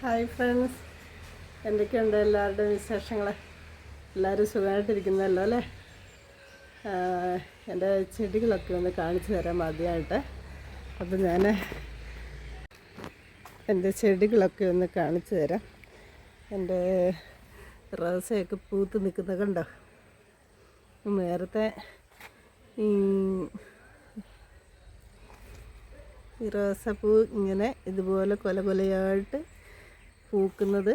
Hi friends എന്തൊക്കെയുണ്ട് എല്ലാവരുടെയും വിശേഷങ്ങൾ എല്ലാവരും സുഖമായിട്ടിരിക്കുന്നല്ലോ അല്ലേ? എന്റെ ചെടികളൊക്കെ ഒന്ന് കാണിച്ചു തരാം ആദ്യമായിട്ട്. അപ്പം ഞാൻ എന്റെ ചെടികളൊക്കെ ഒന്ന് കാണിച്ചു തരാം. എന്റെ റോസയൊക്കെ പൂത്ത് നിൽക്കുന്നത് കണ്ടോ? നേരത്തെ ഈ റോസാപ്പൂ ഇങ്ങനെ ഇതുപോലെ കൊല കൊലയായിട്ട് പൂക്കുന്നത്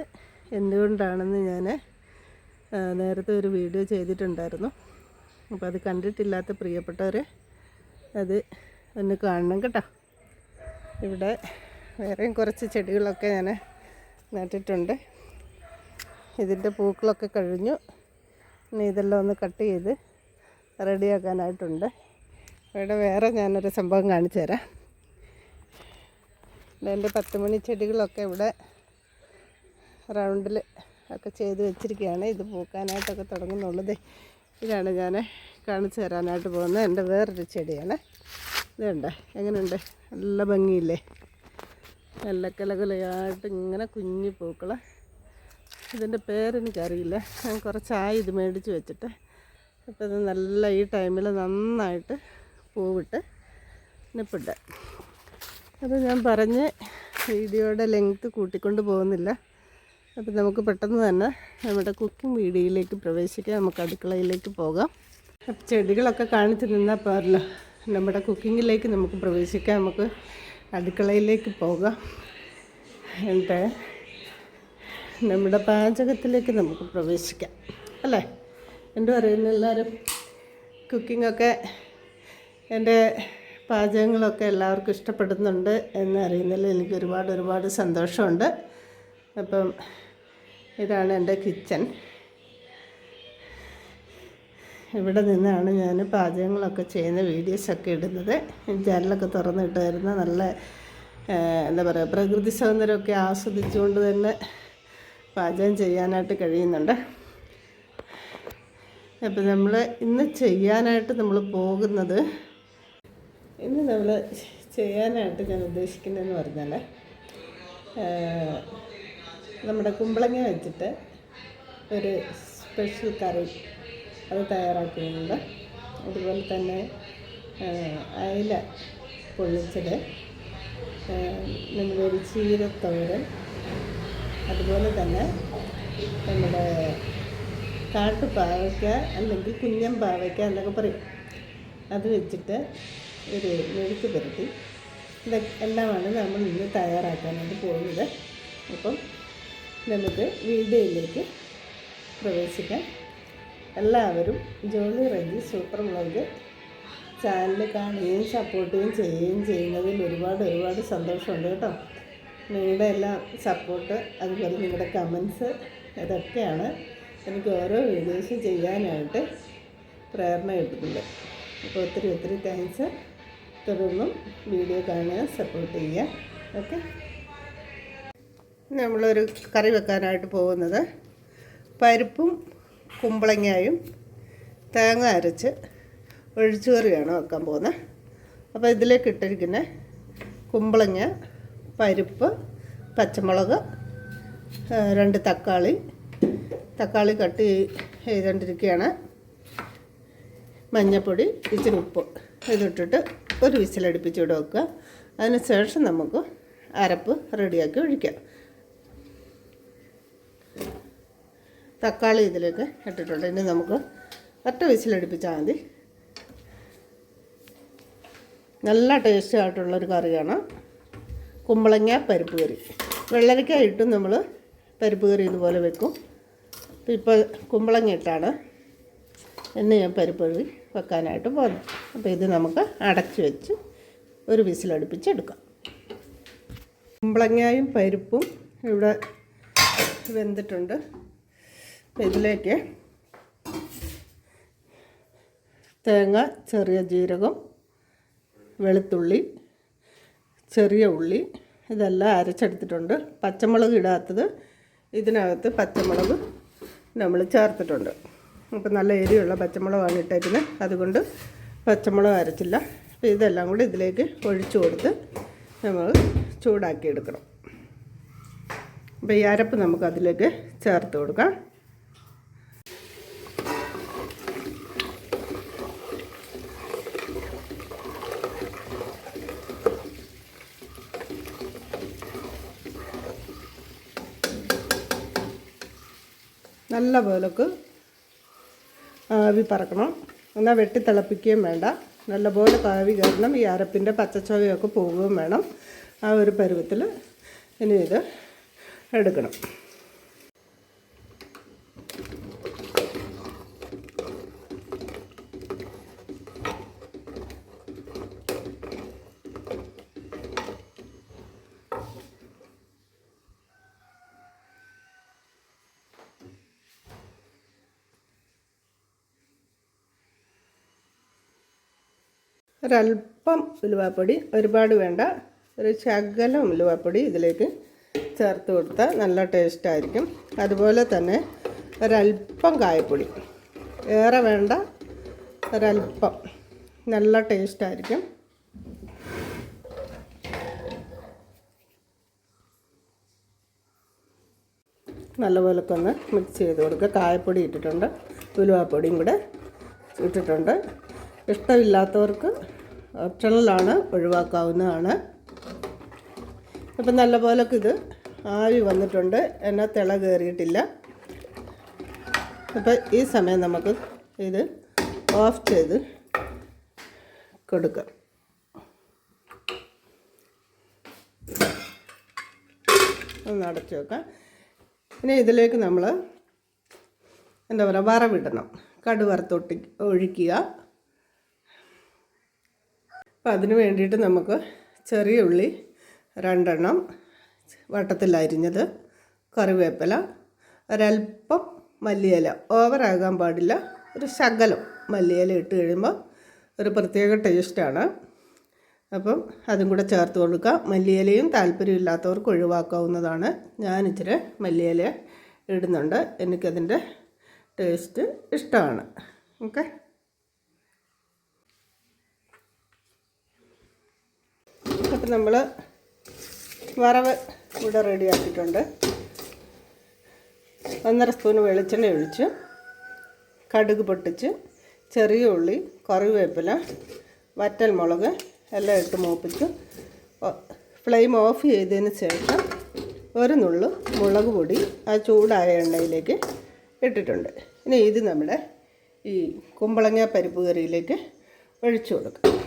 എന്തുകൊണ്ടാണെന്ന് ഞാൻ നേരത്തെ ഒരു വീഡിയോ ചെയ്തിട്ടുണ്ടായിരുന്നു. അപ്പോൾ അത് കണ്ടിട്ടില്ലാത്ത പ്രിയപ്പെട്ടവർ അത് ഒന്ന് കാണണം കേട്ടോ. ഇവിടെ വേറെയും കുറച്ച് ചെടികളൊക്കെ ഞാൻ നട്ടിട്ടുണ്ട്. ഇതിന്റെ പൂക്കളൊക്കെ കഴിഞ്ഞു. ഇനി ഇതെല്ലാം ഒന്ന് കട്ട് ചെയ്ത് റെഡിയാക്കാനായിട്ടുണ്ട്. ഇവിടെ വേറെ ഞാനൊരു സംഭവം കാണിച്ചു തരാം എന്റെ പത്ത് മണി ചെടികളൊക്കെ ഇവിടെ റൗണ്ടിൽ ഒക്കെ ചെയ്ത് വെച്ചിരിക്കുകയാണ്. ഇത് പൂക്കാനായിട്ടൊക്കെ തുടങ്ങുന്നുള്ളത്. ഇതാണ് ഞാൻ കാണിച്ചു തരാനായിട്ട് പോകുന്നത്. എന്റെ വേറൊരു ചെടിയാണ്. ഇതുണ്ട് എങ്ങനെയുണ്ട് നല്ല ഭംഗിയില്ലേ? നല്ല കിലകിലയായിട്ട് ഇങ്ങനെ കുഞ്ഞു പൂക്കൾ ഇതിന്റെ പേരെനിക്കറിയില്ല. ഞാൻ കുറച്ചായി ഇത് മേടിച്ച് വെച്ചിട്ട്. അപ്പോൾ ഇത് നല്ല ഈ ടൈമിൽ നന്നായിട്ട് പൂവിട്ട് നിപ്പിട്ട്. അത് ഞാൻ പറഞ്ഞ് വീഡിയോയുടെ ലെങ്ത്ത് കൂട്ടിക്കൊണ്ട് പോകുന്നില്ല. അപ്പോൾ നമുക്ക് പെട്ടെന്ന് തന്നെ നമ്മുടെ കുക്കിംഗ് വീഡിയോയിലേക്ക് പ്രവേശിക്കാം. നമുക്ക് അടുക്കളയിലേക്ക് പോകാം. അപ്പം ചെടികളൊക്കെ കാണിച്ചു നിന്നാൽ പോരല്ലോ നമ്മുടെ കുക്കിങ്ങിലേക്ക് നമുക്ക് പ്രവേശിക്കാം. നമുക്ക് അടുക്കളയിലേക്ക് പോകാം. എന്നിട്ട് നമ്മുടെ പാചകത്തിലേക്ക് നമുക്ക് പ്രവേശിക്കാം. അല്ലേ? എന്തു പറയുന്നു എല്ലാവരും? കുക്കിങ്ങൊക്കെ എന്റെ പാചകങ്ങളൊക്കെ എല്ലാവർക്കും ഇഷ്ടപ്പെടുന്നുണ്ട് എന്നറിയുന്നതിൽ എനിക്ക് ഒരുപാട് ഒരുപാട് സന്തോഷമുണ്ട്. അപ്പം ഇതാണ് എന്റെ കിച്ചൺ ഇവിടെ നിന്നാണ് ഞാൻ പാചകങ്ങളൊക്കെ ചെയ്യുന്ന വീഡിയോസൊക്കെ ഇടുന്നത്. ജനലൊക്കെ തുറന്നിട്ടായിരുന്നു നല്ല എന്താ പറയുക പ്രകൃതി സൗന്ദര്യമൊക്കെ ആസ്വദിച്ചുകൊണ്ട് തന്നെ പാചകം ചെയ്യാനായിട്ട് കഴിയുന്നുണ്ട്. അപ്പം നമ്മൾ ഇന്ന് ചെയ്യാനായിട്ട് നമ്മൾ പോകുന്നത് ഇന്ന് നമ്മൾ ചെയ്യാനായിട്ട് ഞാൻ ഉദ്ദേശിക്കുന്നതെന്ന് പറഞ്ഞാൽ നമ്മുടെ കുമ്പളങ്ങ വെച്ചിട്ട് ഒരു സ്പെഷ്യൽ കറി അത് തയ്യാറാക്കുന്നുണ്ട് അതുപോലെ തന്നെ അയല പൊള്ളിച്ചത് നമ്മുടെ നമ്മളൊരു ചീരത്തോരൻ അതുപോലെ തന്നെ നമ്മുടെ കാട്ടുപാവയ്ക്ക അല്ലെങ്കിൽ കുഞ്ഞൻ പാവയ്ക്ക എന്നൊക്കെ പറയും. അത് വെച്ചിട്ട് ഒരു മെഴുക്ക് പുരട്ടി. ഇതൊക്കെ എല്ലാമാണ് നമ്മൾ ഇന്ന് തയ്യാറാക്കാനായിട്ട് പോകുന്നത്. അപ്പം നമുക്ക് വീഡിയോയിലേക്ക് പ്രവേശിക്കാം. എല്ലാവരും Johny Reddy super vlog channel കാണുകയും സപ്പോർട്ട് ചെയ്യുകയും ചെയ്യുന്നതിൽ ഒരുപാട് ഒരുപാട് സന്തോഷമുണ്ട് കേട്ടോ. നിങ്ങളുടെ എല്ലാം സപ്പോർട്ട് അതുപോലെ നിങ്ങളുടെ കമൻസ് ഇതൊക്കെയാണ് എനിക്ക് ഓരോ വീഡിയോസും ചെയ്യാനായിട്ട് പ്രേരണ കിട്ടുന്നത്. അപ്പോൾ ഒത്തിരി ഒത്തിരി താങ്ക്സ് തുടർന്നും വീഡിയോ കാണുക സപ്പോർട്ട് ചെയ്യുക. ഓക്കെ നമ്മളൊരു കറി വെക്കാനായിട്ട് പോകുന്നത് പരിപ്പും കുമ്പളങ്ങായും തേങ്ങ അരച്ച് ഒഴിച്ചുകറിയാണ് വെക്കാൻ പോകുന്നത്. അപ്പോൾ ഇതിലേക്ക് ഇട്ടിരിക്കുന്ന കുമ്പളങ്ങ പരിപ്പ് പച്ചമുളക് രണ്ട് തക്കാളി തക്കാളി കട്ട് ചെയ്തുകൊണ്ടിരിക്കുകയാണ്. മഞ്ഞൾപ്പൊടി ഇച്ചിരി ഉപ്പ് ഇതിട്ടിട്ട് ഒരു വിസിലടുപ്പിച്ച് ഇവിടെ വെക്കുക. അതിന് ശേഷം നമുക്ക് അരപ്പ് റെഡിയാക്കി ഒഴിക്കാം. തക്കാളി ഇതിലേക്ക് ഇട്ടിട്ടുണ്ട്. ഇനി നമുക്ക് ഒറ്റ വിസിലടുപ്പിച്ചാൽ മതി. നല്ല ടേസ്റ്റ് ആയിട്ടുള്ളൊരു കറിയാണ്. കുമ്പളങ്ങ പരിപ്പ് കറി. വെള്ളരിക്ക ഇട്ടും നമ്മൾ പരിപ്പ് കറി ഇതുപോലെ വെക്കും. ഇപ്പോൾ കുമ്പളങ്ങ ഇട്ടാണ് എന്ന് ഞാൻ പരിപ്പ് കറി വെക്കാനായിട്ട് പോകുന്നത്. അപ്പോൾ ഇത് നമുക്ക് അടച്ച് വെച്ച് ഒരു വിസിലടുപ്പിച്ചെടുക്കാം കുമ്പളങ്ങയും പരിപ്പും ഇവിടെ വെന്തിട്ടുണ്ട്. ഇതിലേക്ക് തേങ്ങ ചെറിയ ജീരകം വെളുത്തുള്ളി ചെറിയ ഉള്ളി ഇതെല്ലാം അരച്ചെടുത്തിട്ടുണ്ട്. പച്ചമുളക് ഇടാത്തത് ഇതിനകത്ത് പച്ചമുളക് നമ്മൾ ചേർത്തിട്ടുണ്ട്. അപ്പം നല്ല എരിയുള്ള പച്ചമുളകാണ് ഇട്ടേക്കുന്നത്. അതുകൊണ്ട് പച്ചമുളക് അരച്ചില്ല. അപ്പോൾ ഇതെല്ലാം കൂടി ഇതിലേക്ക് ഒഴിച്ചു കൊടുത്ത് നമ്മൾ ചൂടാക്കി എടുക്കണം അപ്പോൾ ഈ അരപ്പ് നമുക്ക് അതിലേക്ക് ചേർത്ത് കൊടുക്കാം. നല്ല പോലക്ക് ആവി പറക്കണം. എന്നാൽ വെട്ടി തിളപ്പിക്കുകയും വേണ്ട. നല്ലപോലെ ആവി കയറണം. ഈ അരപ്പിന്റെ പച്ചച്ചോവയൊക്കെ പോവുകയും വേണം. ആ ഒരു പരുവത്തിൽ ഇനി ഇത് എടുക്കണം. ഒരല്പം ഉലുവാപ്പൊടി ഒരുപാട് വേണ്ട. ഒരു ശകലം ഉലുവാപ്പൊടി ഇതിലേക്ക് ചേർത്ത് കൊടുത്താൽ നല്ല ടേസ്റ്റായിരിക്കും അതുപോലെ തന്നെ ഒരല്പം കായപ്പൊടി. ഏറെ വേണ്ട ഒരല്പം നല്ല ടേസ്റ്റായിരിക്കും നല്ലപോലൊക്കെ നല്ലപോലെ ഒന്ന് മിക്സ് ചെയ്ത് കൊടുക്കുക. കായപ്പൊടി ഇട്ടിട്ടുണ്ട് ഉലുവാപ്പൊടിയും കൂടെ ഇട്ടിട്ടുണ്ട്. ഇഷ്ടമില്ലാത്തവർക്ക് ഓപ്ഷണലാണ് ഒഴിവാക്കാവുന്നതാണ്. അപ്പം നല്ലപോലെ ഇത് ആവി വന്നിട്ടുണ്ട്. എന്നാൽ തിള കയറിയിട്ടില്ല. അപ്പം ഈ സമയം നമുക്ക് ഇത് ഓഫ് ചെയ്ത് കൊടുക്കാം. ഒന്ന് അടച്ചു വെക്കാം. ഇനി ഇതിലേക്ക് നമ്മൾ എന്താ പറയുക വറവിടണം. കടുവറുത്തൊട്ടി ഒഴിക്കുക. അപ്പം അതിന് വേണ്ടിയിട്ട് നമുക്ക് ചെറിയ ഉള്ളി രണ്ടെണ്ണം വട്ടത്തിൽ അരിഞ്ഞത് കറിവേപ്പില ഒരൽപ്പം മല്ലിയില. ഓവറാകാൻ പാടില്ല. ഒരു ശകലം മല്ലിയില ഇട്ട് കഴിയുമ്പോൾ ഒരു പ്രത്യേക ടേസ്റ്റാണ് അപ്പം അതും കൂടെ ചേർത്ത് കൊടുക്കുക മല്ലിയിലയും താല്പര്യമില്ലാത്തവർക്ക് ഒഴിവാക്കാവുന്നതാണ്. ഞാൻ ഇച്ചിരി മല്ലിയില ഇടുന്നുണ്ട്. എനിക്കതിന്റെ ടേസ്റ്റ് ഇഷ്ടമാണ്. ഓക്കെ അപ്പം നമ്മൾ വറവ് ഇവിടെ റെഡിയാക്കിയിട്ടുണ്ട് ഒന്നര സ്പൂൺ വെളിച്ചെണ്ണ ഒഴിച്ച് കടുക് പൊട്ടിച്ച് ചെറിയ ഉള്ളി കറിവേപ്പില വറ്റൽ മുളക് എല്ലാം ഇട്ട് മൂപ്പിച്ച് ഫ്ലെയിം ഓഫ് ചെയ്തതിന് ശേഷം ഒരു നുള്ളു മുളക് പൊടി ആ ചൂടായ എണ്ണയിലേക്ക് ഇട്ടിട്ടുണ്ട്. ഇനി ഇത് നമ്മുടെ ഈ കുമ്പളങ്ങ പരിപ്പ് കറിയിലേക്ക് ഒഴിച്ചു കൊടുക്കാം.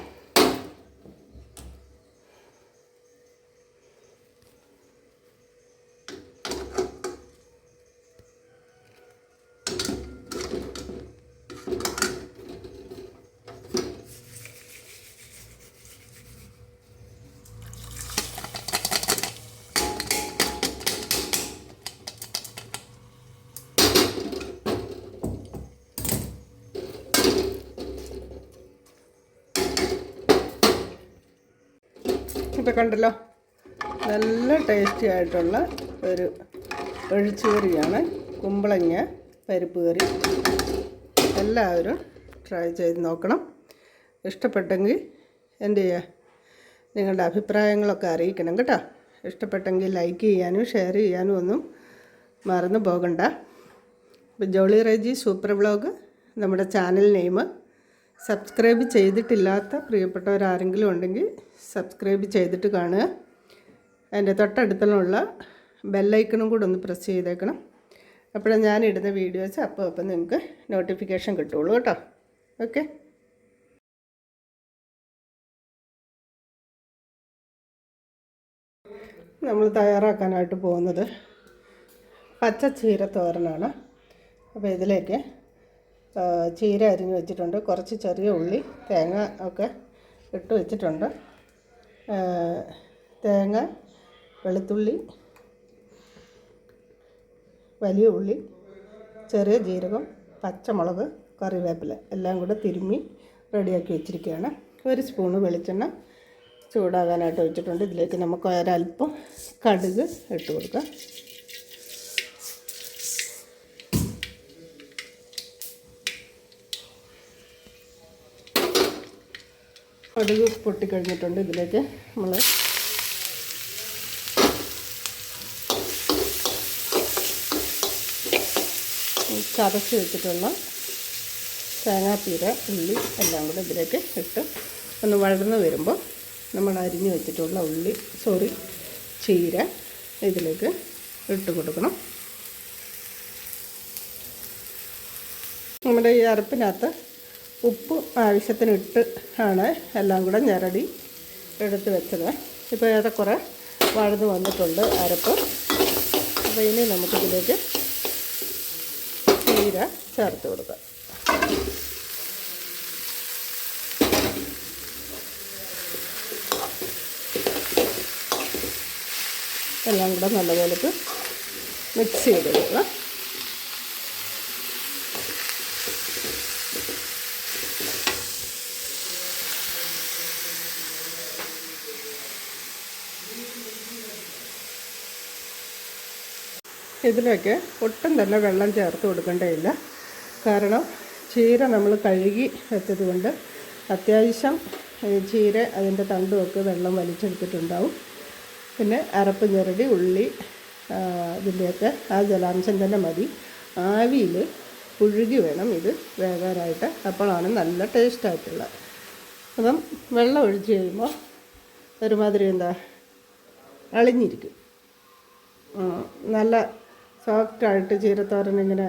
കണ്ടല്ലോ? നല്ല ടേസ്റ്റി ആയിട്ടുള്ള ഒരു ഒഴിച്ചുകറിയാണ് കുമ്പളങ്ങ പരിപ്പ് കറി. എല്ലാവരും ട്രൈ ചെയ്ത് നോക്കണം. ഇഷ്ടപ്പെട്ടെങ്കിൽ എന്ത് ചെയ്യുക നിങ്ങളുടെ അഭിപ്രായങ്ങളൊക്കെ അറിയിക്കണം കേട്ടോ. ഇഷ്ടപ്പെട്ടെങ്കിൽ ലൈക്ക് ചെയ്യാനും ഷെയർ ചെയ്യാനും ഒന്നും മറന്നു പോകണ്ട. അപ്പോൾ ജോളി റേജി സൂപ്പർ വ്ളോഗ് നമ്മുടെ ചാനൽ നെയിം സബ്സ്ക്രൈബ് ചെയ്തിട്ടില്ലാത്ത പ്രിയപ്പെട്ടവരാരെങ്കിലും ഉണ്ടെങ്കിൽ സബ്സ്ക്രൈബ് ചെയ്തിട്ട് കാണുക. അതിന്റെ തൊട്ടടുത്തുള്ള ബെല്ലൈക്കണും കൂടെ ഒന്ന് പ്രസ് ചെയ്തേക്കണം. ഞാൻ ഇടുന്ന വീഡിയോസ് അപ്പോൾ അപ്പം നിങ്ങൾക്ക് നോട്ടിഫിക്കേഷൻ കിട്ടുള്ളൂ കേട്ടോ. ഓക്കെ. നമ്മൾ തയ്യാറാക്കാനായിട്ട് പോകുന്നത് പച്ച ചീര തോരനാണ് അപ്പോൾ ഇതിലേക്ക് ചീര അരിഞ്ഞ് വെച്ചിട്ടുണ്ട്. കുറച്ച് ചെറിയ ഉള്ളി തേങ്ങ ഒക്കെ ഇട്ട് വെച്ചിട്ടുണ്ട്. തേങ്ങ വെളുത്തുള്ളി വലിയ ഉള്ളി ചെറിയ ജീരകം പച്ചമുളക് കറിവേപ്പില എല്ലാം കൂടെ തിരുമ്മി റെഡിയാക്കി വെച്ചിരിക്കുകയാണ്. ഒരു സ്പൂണ് വെളിച്ചെണ്ണ ചൂടാകാനായിട്ട് വെച്ചിട്ടുണ്ട്. ഇതിലേക്ക് നമുക്ക് ഒരല്പം കടുക് ഇട്ട് കൊടുക്കാം. കടുക് പൊട്ടിക്കഴിഞ്ഞിട്ടുണ്ട്. ഇതിലേക്ക് നമ്മൾ ചതച്ച് വെച്ചിട്ടുള്ള തേങ്ങാപ്പീര ഉള്ളി എല്ലാം കൂടെ ഇതിലേക്ക് ഇട്ട് ഒന്ന് വഴന്ന് വരുമ്പോൾ നമ്മൾ അരിഞ്ഞ് വെച്ചിട്ടുള്ള ഉള്ളി സോറി ചീര ഇതിലേക്ക് ഇട്ട് കൊടുക്കണം. നമ്മുടെ ഈ അരപ്പിനകത്ത് ഉപ്പ് ആവശ്യത്തിന് ഇട്ട് ആണ് എല്ലാം കൂടെ ഞരടി എടുത്ത് വെച്ചത്. ഇപ്പോൾ ഏറെക്കുറെ വഴന്ന് വന്നിട്ടുണ്ട് അരപ്പ്. അപ്പോൾ ഇനി നമുക്കിതിലേക്ക് ചീര ചേർത്ത് കൊടുക്കാം. എല്ലാം കൂടെ നല്ലപോലെ മിക്സ് ചെയ്തെടുക്കുക. ഇതിലേക്ക് ഒട്ടും തന്നെ വെള്ളം ചേർത്ത് കൊടുക്കേണ്ടതില്ല. കാരണം ചീര നമ്മൾ കഴുകി വെച്ചതുകൊണ്ട് അത്യാവശ്യം ചീര അതിന്റെ തണ്ടുമൊക്കെ വെള്ളം വലിച്ചെടുത്തിട്ടുണ്ടാവും. പിന്നെ അരപ്പ് ഞെരടി ഉള്ളി ഇതിന്റെയൊക്കെ ആ ജലാംശം തന്നെ മതി. ആവിയിൽ പുഴുകി വേണം ഇത് വേകാനായിട്ട്. അപ്പോഴാണ് നല്ല ടേസ്റ്റായിട്ടുള്ളത് അപ്പം വെള്ളം ഒഴിച്ച് കഴിയുമ്പോൾ ഒരുമാതിരി എന്താ അളിഞ്ഞിരിക്കും. നല്ല സോഫ്റ്റായിട്ട് ചീരത്തോരൻ ഇങ്ങനെ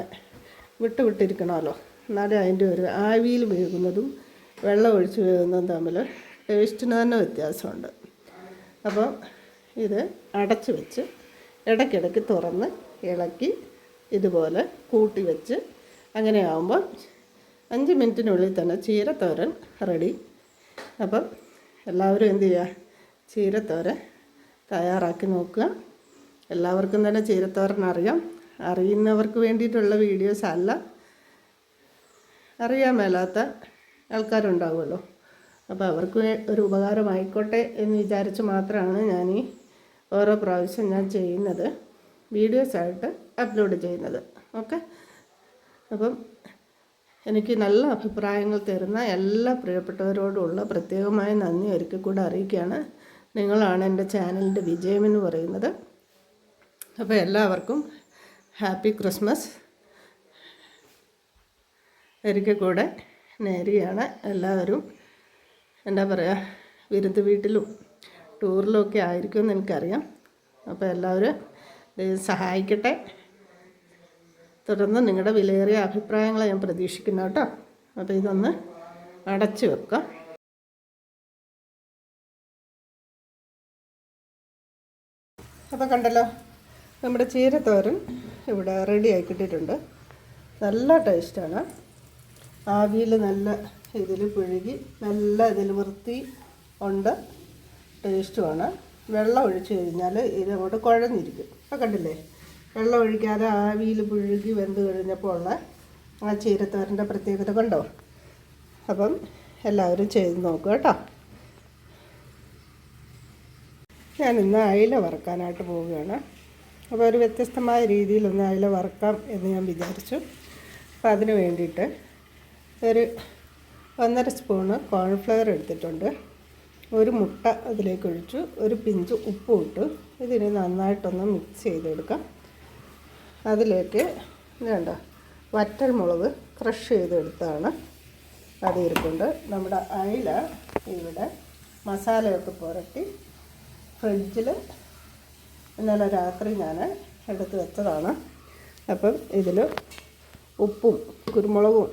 വിട്ട് വിട്ടിരിക്കണമല്ലോ എന്നാലേ അതിന്റെ ഒരു ആവിയിൽ വേകുന്നതും വെള്ളം ഒഴിച്ച് വേകുന്നതും തമ്മിൽ ടേസ്റ്റിന് തന്നെ വ്യത്യാസമുണ്ട്. അപ്പം ഇത് അടച്ച് വെച്ച് ഇടയ്ക്കിടയ്ക്ക് തുറന്ന് ഇളക്കി ഇതുപോലെ കൂട്ടി വെച്ച് അങ്ങനെ ആകുമ്പോൾ അഞ്ച് മിനിറ്റിനുള്ളിൽ തന്നെ ചീരത്തോരൻ റെഡി. അപ്പം എല്ലാവരും എന്ത് ചെയ്യുക? ചീരത്തോരൻ തയ്യാറാക്കി നോക്കുക. എല്ലാവർക്കും തന്നെ ചീരത്തോരൻ അറിയാം. അറിയുന്നവർക്ക് വേണ്ടിയിട്ടുള്ള വീഡിയോസ് അല്ല. അറിയാൻ മേലാത്ത ആൾക്കാരുണ്ടാവുമല്ലോ. അപ്പോൾ അവർക്ക് ഒരു ഉപകാരമായിക്കോട്ടെ എന്ന് വിചാരിച്ച് മാത്രമാണ് ഞാൻ ഈ ഓരോ പ്രാവശ്യം ഞാൻ ചെയ്യുന്നത്. വീഡിയോസായിട്ട് അപ്ലോഡ് ചെയ്യുന്നത്. ഓക്കെ അപ്പം എനിക്ക് നല്ല അഭിപ്രായങ്ങൾ തരുന്ന എല്ലാ പ്രിയപ്പെട്ടവരോടുമുള്ള പ്രത്യേകമായ നന്ദി. ഒരിക്കൽ കൂടെ അറിയിക്കുകയാണ്. നിങ്ങളാണ് എന്റെ ചാനലിന്റെ വിജയമെന്ന് പറയുന്നത്. അപ്പോൾ എല്ലാവർക്കും ഹാപ്പി ക്രിസ്മസ്. ഒരിക്കൽ കൂടെ നേരിയാണ് എല്ലാവരും. എന്താ പറയുക വിരുദ്ധ വീട്ടിലും ടൂറിലും ഒക്കെ ആയിരിക്കുമെന്ന് എനിക്കറിയാം. അപ്പോൾ എല്ലാവരും സഹായിക്കട്ടെ. തുടർന്ന് നിങ്ങളുടെ വിലയേറിയ അഭിപ്രായങ്ങൾ ഞാൻ പ്രതീക്ഷിക്കുന്നു കേട്ടോ. അപ്പോൾ ഇതൊന്ന് അടച്ചു വെക്കാം. അപ്പോൾ കണ്ടല്ലോ നമ്മുടെ ചീരത്തോരൻ ഇവിടെ റെഡി ആയി കിട്ടിയിട്ടുണ്ട്. നല്ല ടേസ്റ്റാണ് ആവിയിൽ നല്ല ഇതിൽ പുഴുകി നല്ല ഇതിൽ വൃത്തി ഉണ്ട്. ടേസ്റ്റുമാണ് വെള്ളം ഒഴിച്ചു കഴിഞ്ഞാൽ ഇത് അങ്ങോട്ട് കുഴഞ്ഞിരിക്കും. അപ്പോൾ കണ്ടില്ലേ? വെള്ളം ഒഴിക്കാതെ ആവിയിൽ പുഴുകി വെന്ത് കഴിഞ്ഞപ്പോൾ ഉള്ള ആ ചീരത്തോരന്റെ പ്രത്യേകത കണ്ടോ? അപ്പം എല്ലാവരും ചെയ്ത് നോക്കുക കേട്ടോ. ഞാനിന്ന് അയില വറുക്കാനായിട്ട് പോവുകയാണ്. അപ്പോൾ ഒരു വ്യത്യസ്തമായ രീതിയിലൊന്ന് അതിൽ വറുക്കാം എന്ന് ഞാൻ വിചാരിച്ചു. അപ്പോൾ അതിന് വേണ്ടിയിട്ട് ഒരു ഒന്നര സ്പൂണ് കോൺഫ്ലവർ എടുത്തിട്ടുണ്ട്. ഒരു മുട്ട അതിലേക്ക് ഒഴിച്ചു. ഒരു പിഞ്ച് ഉപ്പും ഇട്ടു. ഇതിനെ നന്നായിട്ടൊന്ന് മിക്സ് ചെയ്തെടുക്കാം. അതിലേക്ക് വേണ്ട വറ്റൽ മുളക് ക്രഷ് ചെയ്തെടുത്താണ് അത് ഇരിപ്പുണ്ട്. നമ്മുടെ അയില ഇവിടെ മസാലയൊക്കെ പുരട്ടി ഫ്രിഡ്ജിൽ ഇന്നലെ രാത്രി ഞാൻ എടുത്ത് വെച്ചതാണ്. അപ്പം ഇതിൽ ഉപ്പും കുരുമുളകും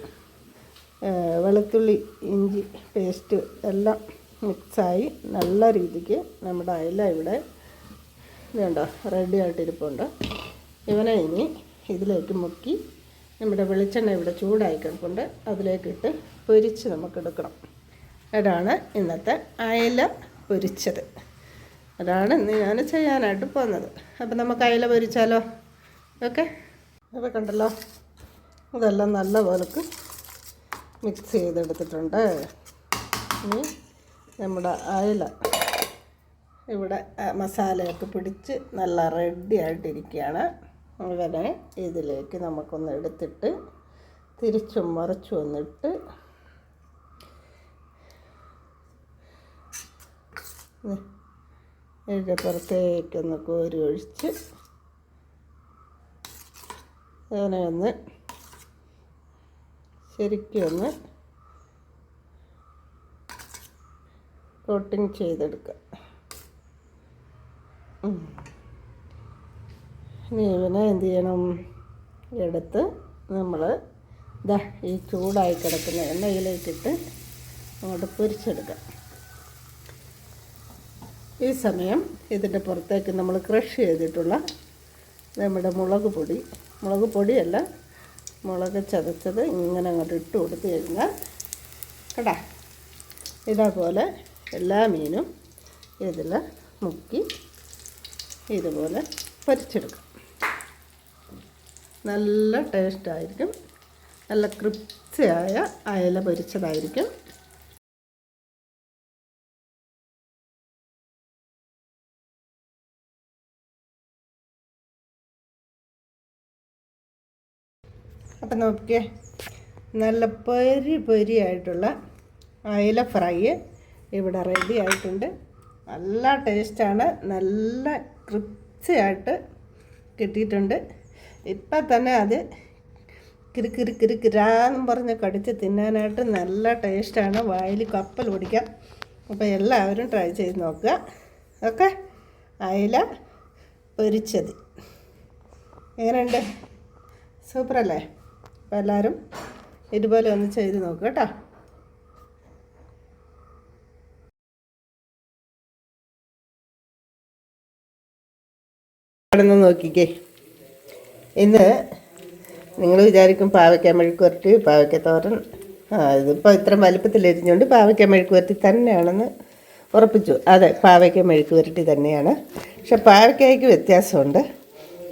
വെളുത്തുള്ളി ഇഞ്ചി പേസ്റ്റ് എല്ലാം മിക്സായി നല്ല രീതിക്ക് നമ്മുടെ അയില ഇവിടെ വേണ്ട റെഡി ആയിട്ടിരിപ്പുണ്ട്. ഇവനെ ഇനി ഇതിലേക്ക് മുക്കി നമ്മുടെ വെളിച്ചെണ്ണ ഇവിടെ ചൂടായി കിടപ്പുണ്ട്. അതിലേക്കിട്ട് പൊരിച്ച് നമുക്കെടുക്കണം അതാണ് ഇന്നത്തെ അയല പൊരിച്ചത്. അതാണ് ഇന്ന് ഞാൻ ചെയ്യാനായിട്ട് പോകുന്നത്. അപ്പം നമുക്ക് അയല പൊരിച്ചാലോ? ഓക്കെ? അപ്പോൾ കണ്ടല്ലോ? ഇതെല്ലാം നല്ല പോലക്ക് മിക്സ് ചെയ്തെടുത്തിട്ടുണ്ട്. ഇനി നമ്മുടെ അയല. ഇവിടെ മസാലയൊക്കെ പിടിച്ച് നല്ല റെഡി ആയിട്ടിരിക്കുകയാണ്. അങ്ങനെ ഇതിലേക്ക് നമുക്കൊന്ന് എടുത്തിട്ട് തിരിച്ചും മറിച്ചും ഒന്നിട്ട് ഇതിന്റെ പുറത്തേക്കൊന്ന് കോരി ഒഴിച്ച് അങ്ങനെ ഒന്ന് ശരിക്കും ഒന്ന് കോട്ടിങ് ചെയ്തെടുക്കുക ഇനി ഇവനെ എന്ത് ചെയ്യണം? എടുത്ത് നമ്മൾ ഇതാ ഈ ചൂടായി കിടക്കുന്ന എണ്ണയിലേക്കിട്ട് അങ്ങോട്ട് പൊരിച്ചെടുക്കാം. ഈ സമയം ഇതിന്റെ പുറത്തേക്ക് നമ്മൾ ക്രഷ് ചെയ്തിട്ടുള്ള നമ്മുടെ മുളക് പൊടി. മുളക് പൊടിയല്ല മുളക് ചതച്ചത് ഇങ്ങനെ അങ്ങോട്ട് ഇട്ട് കൊടുത്ത് കഴിഞ്ഞാൽ കേട്ടാ. ഇതേപോലെ എല്ലാ മീനും ഇതിൽ മുക്കി ഇതുപോലെ പൊരിച്ചെടുക്കാം. നല്ല ടേസ്റ്റായിരിക്കും നല്ല ക്രിപ്സിയായ അയല പൊരിച്ചതായിരിക്കും. അപ്പം നോക്കിയേ. നല്ല പരി പരി ആയിട്ടുള്ള അയല ഫ്രൈ ഇവിടെ റെഡി ആയിട്ടുണ്ട്. നല്ല ടേസ്റ്റാണ്. നല്ല ക്രിപ്സിയായിട്ട് കിട്ടിയിട്ടുണ്ട്. ഇപ്പം തന്നെ അത് കിരി കിരി കിരി കിരാന്നും പറഞ്ഞ് കടിച്ച് തിന്നാനായിട്ട് നല്ല ടേസ്റ്റാണ്. വായിൽ കപ്പൽ പിടിക്കാം. അപ്പോൾ എല്ലാവരും ട്രൈ ചെയ്ത് നോക്കുക. ഓക്കെ? അയല പൊരിച്ചത്. എങ്ങനെയുണ്ട്? സൂപ്പറല്ലേ? അപ്പോൾ എല്ലാവരും ഇതുപോലെ ഒന്ന് ചെയ്ത് നോക്കുക കേട്ടോ. നോക്കിക്കേ. ഇന്ന് നിങ്ങൾ വിചാരിക്കും പാവയ്ക്ക മെഴുക്കുവരട്ടി പാവയ്ക്ക തോരൻ. ആ ഇതിപ്പോൾ ഇത്ര വലിപ്പത്തിൽ എരിഞ്ഞുകൊണ്ട് പാവയ്ക്ക മെഴുക്കുവരട്ടി തന്നെയാണെന്ന് ഉറപ്പിച്ചു. അതെ പാവയ്ക്ക മെഴുക്കുവരട്ടി തന്നെയാണ്. പക്ഷെ പാവയ്ക്കയ്ക്ക് വ്യത്യാസമുണ്ട്.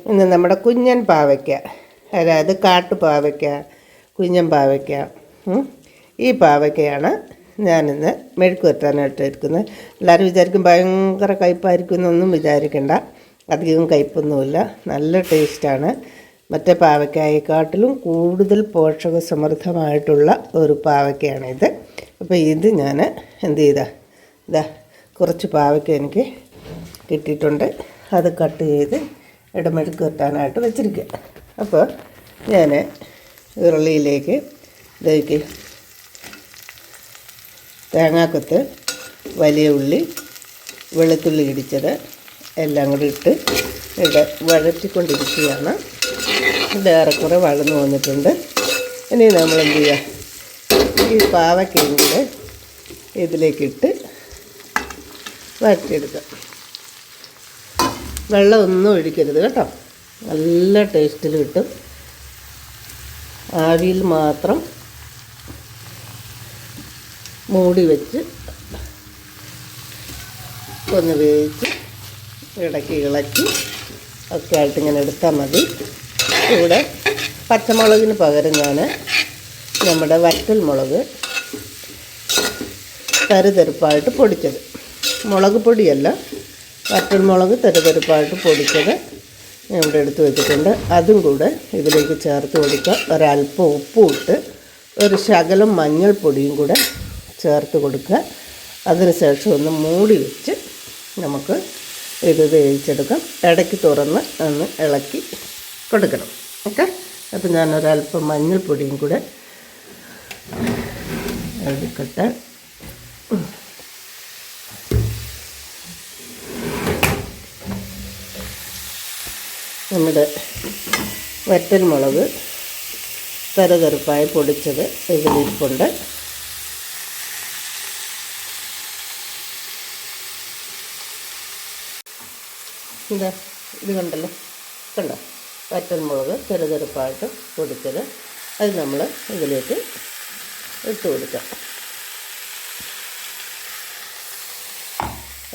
ഇന്ന് നമ്മുടെ കുഞ്ഞൻ പാവയ്ക്ക. അതായത് കാട്ടുപാവയ്ക്ക കുഞ്ഞമ്പാവയ്ക്ക ഈ പാവയ്ക്കയാണ് ഞാനിന്ന് മെഴുക്ക് വരുത്താനായിട്ടിരിക്കുന്നത് എല്ലാവരും വിചാരിക്കും ഭയങ്കര കയ്പായിരിക്കും എന്നൊന്നും വിചാരിക്കണ്ട. അധികം കയ്പൊന്നുമില്ല. നല്ല ടേസ്റ്റാണ്. മറ്റേ പാവയ്ക്കായെക്കാട്ടിലും കൂടുതൽ പോഷക സമൃദ്ധമായിട്ടുള്ള ഒരു പാവയ്ക്കയാണിത്. അപ്പോൾ ഇത് ഞാൻ എന്ത് ചെയ്താ? ഇതാ കുറച്ച് പാവയ്ക്ക എനിക്ക് കിട്ടിയിട്ടുണ്ട്. അത് കട്ട് ചെയ്ത് ഇടമെടുക്ക് വെട്ടാനായിട്ട് വെച്ചിരിക്കുക അപ്പോൾ ഞാൻ ഉരുളിയിലേക്ക് ഇതേക്ക് തേങ്ങാക്കൊത്ത് വലിയ ഉള്ളി വെളുത്തുള്ളി ഇടിച്ചത് എല്ലാം കൂടി ഇട്ട് ഇവിടെ വഴറ്റിക്കൊണ്ടിരിക്കുകയാണ്. ഇത് ഏറെക്കുറെ വളർന്നു വന്നിട്ടുണ്ട്. ഇനി നമ്മൾ എന്ത് ചെയ്യുക ഈ പാവക്കയും കൂടെ ഇതിലേക്കിട്ട് വഴറ്റിയെടുക്കാം. വെള്ളമൊന്നും ഒഴിക്കരുത് കേട്ടോ. നല്ല ടേസ്റ്റിൽ കിട്ടും. ആവിയിൽ മാത്രം മൂടി വെച്ച് ഒന്ന് വേവിച്ച് ഇടയ്ക്ക് ഇളക്കി ഒക്കെ ആയിട്ട് ഇങ്ങനെ എടുത്താൽ മതി. ഇവിടെ പച്ചമുളകിന് പകരം ഞാൻ നമ്മുടെ വറ്റൽ മുളക് തരുതെരുപ്പായിട്ട് പൊടിച്ചത്. മുളക് പൊടിയല്ല വറ്റൽ മുളക് തരുതെരുപ്പായിട്ട് പൊടിച്ചത്. ഞാൻ ഇവിടെ എടുത്ത് വെച്ചിട്ടുണ്ട്. അതും കൂടെ ഇതിലേക്ക് ചേർത്ത് കൊടുക്കുക. ഒരല്പം ഉപ്പും ഇട്ട് ഒരു ശകലം മഞ്ഞൾപ്പൊടിയും കൂടെ ചേർത്ത് കൊടുക്കുക. അതിനുശേഷം ഒന്ന് മൂടി വെച്ച് നമുക്ക് ഇത് വേവിച്ചെടുക്കാം. ഇടയ്ക്ക് തുറന്ന് ഒന്ന് ഇളക്കി കൊടുക്കണം. ഓക്കെ? അപ്പം ഞാനൊരല്പം മഞ്ഞൾപ്പൊടിയും കൂടെ എടുക്കട്ടെ. നമ്മുടെ വറ്റൽ മുളക് തരതെറുപ്പായി പൊടിച്ചത് ഇതിലിരിപ്പുണ്ട് എന്താ ഇത് കണ്ടല്ലോ? കണ്ടോ? വറ്റൽ മുളക് ചെറുതെറുപ്പായിട്ട് പൊടിച്ചത്. അത് നമ്മൾ ഇതിലേക്ക് ഇട്ട് കൊടുക്കാം.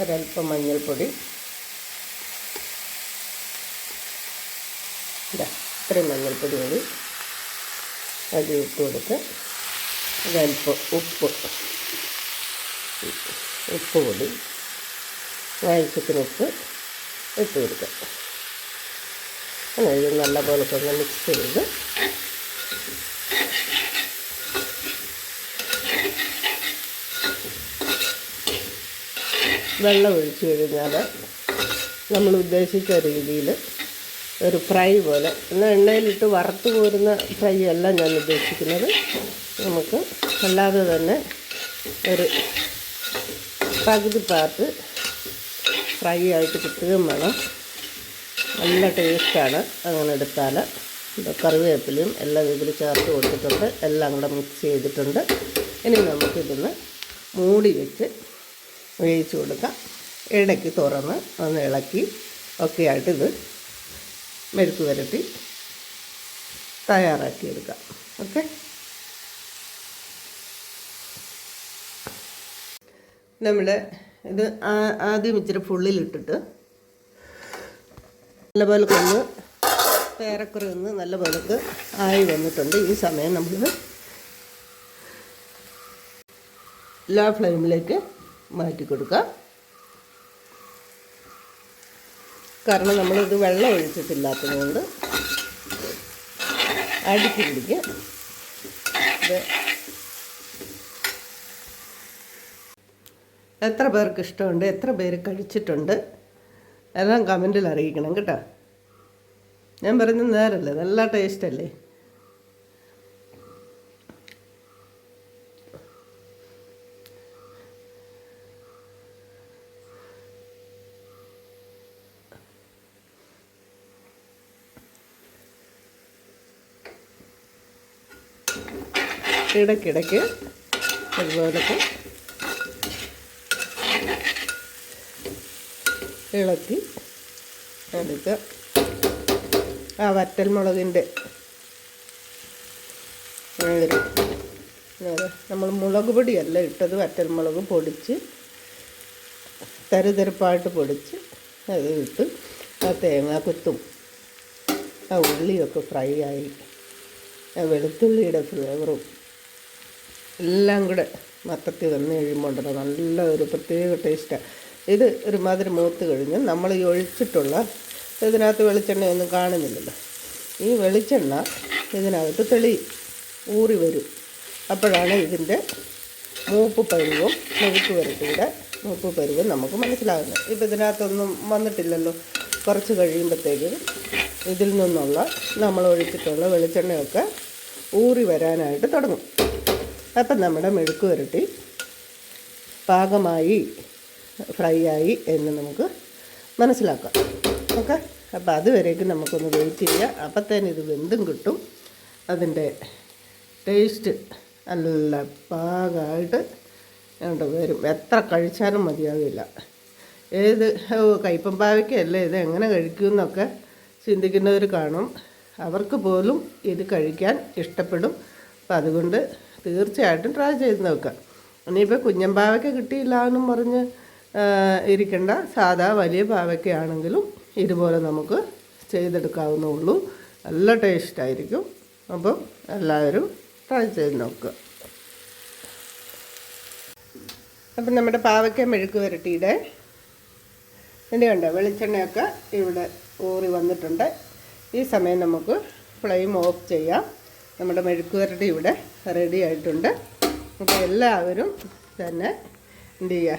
ഒരൽപ്പം മഞ്ഞൾപ്പൊടി ഇതാ ഇത്രയും മഞ്ഞൾപ്പൊടി മതി. അത് ഇട്ട് കൊടുത്ത് അതൽപ്പം ഉപ്പ്. ഉപ്പ് പൊടി. ആവശ്യത്തിന് ഉപ്പ് ഇട്ട് കൊടുക്കുക അങ്ങനെ ഇത് നല്ലപോലെ തന്നെ മിക്സ് ചെയ്ത് വെള്ളം ഒഴിച്ച് കഴിഞ്ഞാൽ നമ്മൾ ഉദ്ദേശിച്ച രീതിയിൽ ഒരു ഫ്രൈ പോലെ. എന്നാൽ എണ്ണയിലിട്ട് വറുത്ത് കോരുന്ന ഫ്രൈ അല്ല ഞാൻ ഉദ്ദേശിക്കുന്നത്. നമുക്ക് അല്ലാതെ തന്നെ ഒരു പകുതി പാർട്ട് ഫ്രൈ ആയിട്ട് കിട്ടുകയും വേണം. നല്ല ടേസ്റ്റാണ് അങ്ങനെ എടുത്താൽ കറിവേപ്പിലയും എല്ലാം ഇതിൽ ചേർത്ത് കൊടുത്തിട്ടുണ്ട്. എല്ലാം കൂടെ മിക്സ് ചെയ്തിട്ടുണ്ട്. ഇനി നമുക്കിതൊന്ന് മൂടി വെച്ച് വേവിച്ച് കൊടുക്കാം. ഇടയ്ക്ക് തുറന്ന് ഒന്ന് ഇളക്കി. ഒക്കെ ആയിട്ട് ഇത് മെഴുക്ക് വരട്ടി തയ്യാറാക്കിയെടുക്കാം. ഓക്കെ? നമ്മൾ ഇത് ആദ്യം ഇച്ചിരി ഫുള്ളിലിട്ടിട്ട് നല്ലപോലെ കൊന്ന് പേരക്കുറി ഒന്ന് നല്ലപോലെ ആയി വന്നിട്ടുണ്ട്. ഈ സമയം നമ്മൾ ലോ ഫ്ലെയിമിലേക്ക് മാറ്റി കൊടുക്കുക കാരണം നമ്മളിത് വെള്ളം ഒഴിച്ചിട്ടില്ലാത്തതുകൊണ്ട് അടിക്ക് പിടിക്കുക ഇത് എത്ര പേർക്ക് ഇഷ്ടമുണ്ട്? എത്ര പേര് കഴിച്ചിട്ടുണ്ട്? എല്ലാം കമന്റിൽ അറിയിക്കണം കേട്ടോ. ഞാൻ പറയുന്നത് നേരല്ലേ? നല്ല ടേസ്റ്റ് ഇടയ്ക്കിടയ്ക്ക് ഇതുപോലൊക്കെ ഇളക്കി എടുക്കുക ആ വറ്റൽ മുളകിന്റെ നമ്മൾ മുളക് പൊടിയല്ല ഇട്ടത് വറ്റൽ മുളക് പൊടിച്ച് തരുതരുപ്പായിട്ട് പൊടിച്ച് അത് ഇട്ട് ആ തേങ്ങ കുത്തും. ആ ഉള്ളിയൊക്കെ ഫ്രൈ ആയി. ആ വെളുത്തുള്ളിയുടെ ഫ്ലേവറും എല്ലാം കൂടെ മൊത്തത്തിൽ വന്ന് കഴിയുമ്പോൾ ഉണ്ടല്ലോ നല്ല ഒരു പ്രത്യേക ടേസ്റ്റാണ് ഇത് ഒരുമാതിരി മൂത്ത് കഴിഞ്ഞ് നമ്മൾ ഈ ഒഴിച്ചിട്ടുള്ള ഇതിനകത്ത് വെളിച്ചെണ്ണയൊന്നും കാണുന്നില്ലല്ലോ. ഈ വെളിച്ചെണ്ണ ഇതിനകത്ത് തെളി ഊറി വരും. അപ്പോഴാണ് ഇതിന്റെ മൂപ്പ് പരുവും മെഴുക്ക് വരട്ടിയുടെ മൂപ്പ് പരുവും നമുക്ക് മനസ്സിലാകുന്നത്. ഇപ്പം ഇതിനകത്തൊന്നും വന്നിട്ടില്ലല്ലോ. കുറച്ച് കഴിയുമ്പോഴത്തേക്കും ഇതിൽ നിന്നുള്ള നമ്മൾ ഒഴിച്ചിട്ടുള്ള വെളിച്ചെണ്ണയൊക്കെ ഊറി വരാനായിട്ട് തുടങ്ങും. അപ്പം നമ്മുടെ മെഴുക്ക് വരട്ടി പാകമായി ഫ്രൈ ആയി എന്ന് നമുക്ക് മനസ്സിലാക്കാം. ഓക്കെ? അപ്പോൾ അതുവരേക്കും നമുക്കൊന്ന് വെയിറ്റ് ചെയ്യുക അപ്പത്തേന് ഇത് വെന്തും കിട്ടും. അതിന്റെ ടേസ്റ്റ് നല്ല പാകമായിട്ട് അങ്ങോട്ട് വരും. എത്ര കഴിച്ചാലും മതിയാവില്ല. ഏത് കയ്പം പാവയ്ക്കല്ലേ ഇത് എങ്ങനെ കഴിക്കുമെന്നൊക്കെ ചിന്തിക്കുന്നവർ കാണും. അവർക്ക് പോലും ഇത് കഴിക്കാൻ ഇഷ്ടപ്പെടും. അപ്പം അതുകൊണ്ട് തീർച്ചയായിട്ടും ട്രൈ ചെയ്ത് നോക്കുക ഇനിയിപ്പോൾ കുഞ്ഞൻ പാവയ്ക്ക കിട്ടിയില്ല എന്നും പറഞ്ഞ് ഇരിക്കേണ്ട. സാധാ വലിയ പാവയ്ക്കയാണെങ്കിലും ഇതുപോലെ നമുക്ക് ചെയ്തെടുക്കാവുന്നുള്ളൂ നല്ല ടേസ്റ്റായിരിക്കും അപ്പം എല്ലാവരും ട്രൈ ചെയ്ത് നോക്കുക അപ്പം നമ്മുടെ പാവയ്ക്ക മെഴുക്ക് വരട്ടിയുടെ ഇനി കണ്ടോ? വെളിച്ചെണ്ണയൊക്കെ ഇവിടെ ഊറി വന്നിട്ടുണ്ട്. ഈ സമയം നമുക്ക് ഫ്ലെയിം ഓഫ് ചെയ്യാം. നമ്മുടെ മെഴുക്കുവരട്ടി ഇവിടെ റെഡി ആയിട്ടുണ്ട്. അപ്പോൾ എല്ലാവരും തന്നെ എന്ത് ചെയ്യുക?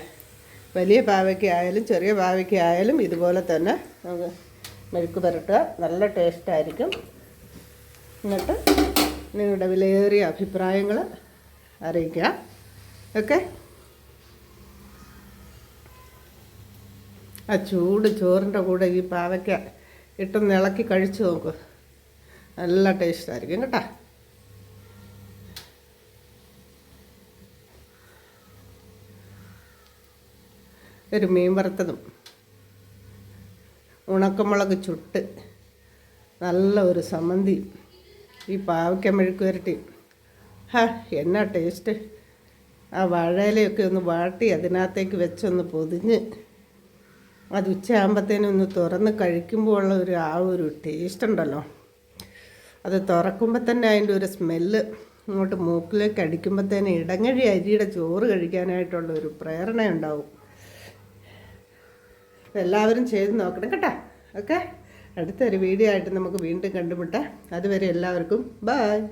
വലിയ പാവയ്ക്കായാലും ചെറിയ പാവയ്ക്കായാലും ഇതുപോലെ തന്നെ നമുക്ക് മെഴുക്ക് പുരട്ടുക. നല്ല ടേസ്റ്റായിരിക്കും എന്നിട്ട് നിങ്ങളുടെ വിലയേറിയ അഭിപ്രായങ്ങൾ അറിയിക്കുക. ഓക്കെ? ആ ചൂട് ചോറിന്റെ കൂടെ ഈ പാവയ്ക്ക ഇട്ടൊന്ന് ഇളക്കി കഴിച്ചു നോക്ക്. നല്ല ടേസ്റ്റായിരിക്കും കേട്ടോ. ഒരു മീൻ വറുത്തതും. ഉണക്കമുളക് ചുട്ട് നല്ല ഒരു സമന്തി. ഈ പാവയ്ക്ക മെഴുക്ക് വരട്ടി ഹാ എന്നാ ടേസ്റ്റ് ആ വാഴയിലയൊക്കെ ഒന്ന് വാട്ടി അതിനകത്തേക്ക് വെച്ചൊന്ന് പൊതിഞ്ഞ് അത് ഉച്ചയാകുമ്പോഴത്തേനും ഒന്ന് തുറന്ന് കഴിക്കുമ്പോൾ ഉള്ള ഒരു ആ ഒരു ടേസ്റ്റ് ഉണ്ടല്ലോ. അത് തുറക്കുമ്പോൾ തന്നെ അതിന്റെ ഒരു സ്മെല്ല് ഇങ്ങോട്ട് മൂക്കിലേക്ക് അടിക്കുമ്പോഴത്തേനും ഇടങ്ങഴി അരിയുടെ ചോറ് കഴിക്കാനായിട്ടുള്ള ഒരു പ്രേരണ ഉണ്ടാവും അപ്പോൾ എല്ലാവരും ചെയ്ത് നോക്കണം കേട്ടോ. ഓക്കെ? അടുത്തൊരു വീഡിയോ ആയിട്ട് നമുക്ക് വീണ്ടും കണ്ടുമുട്ടാം. അതുവരെ എല്ലാവർക്കും ബായ്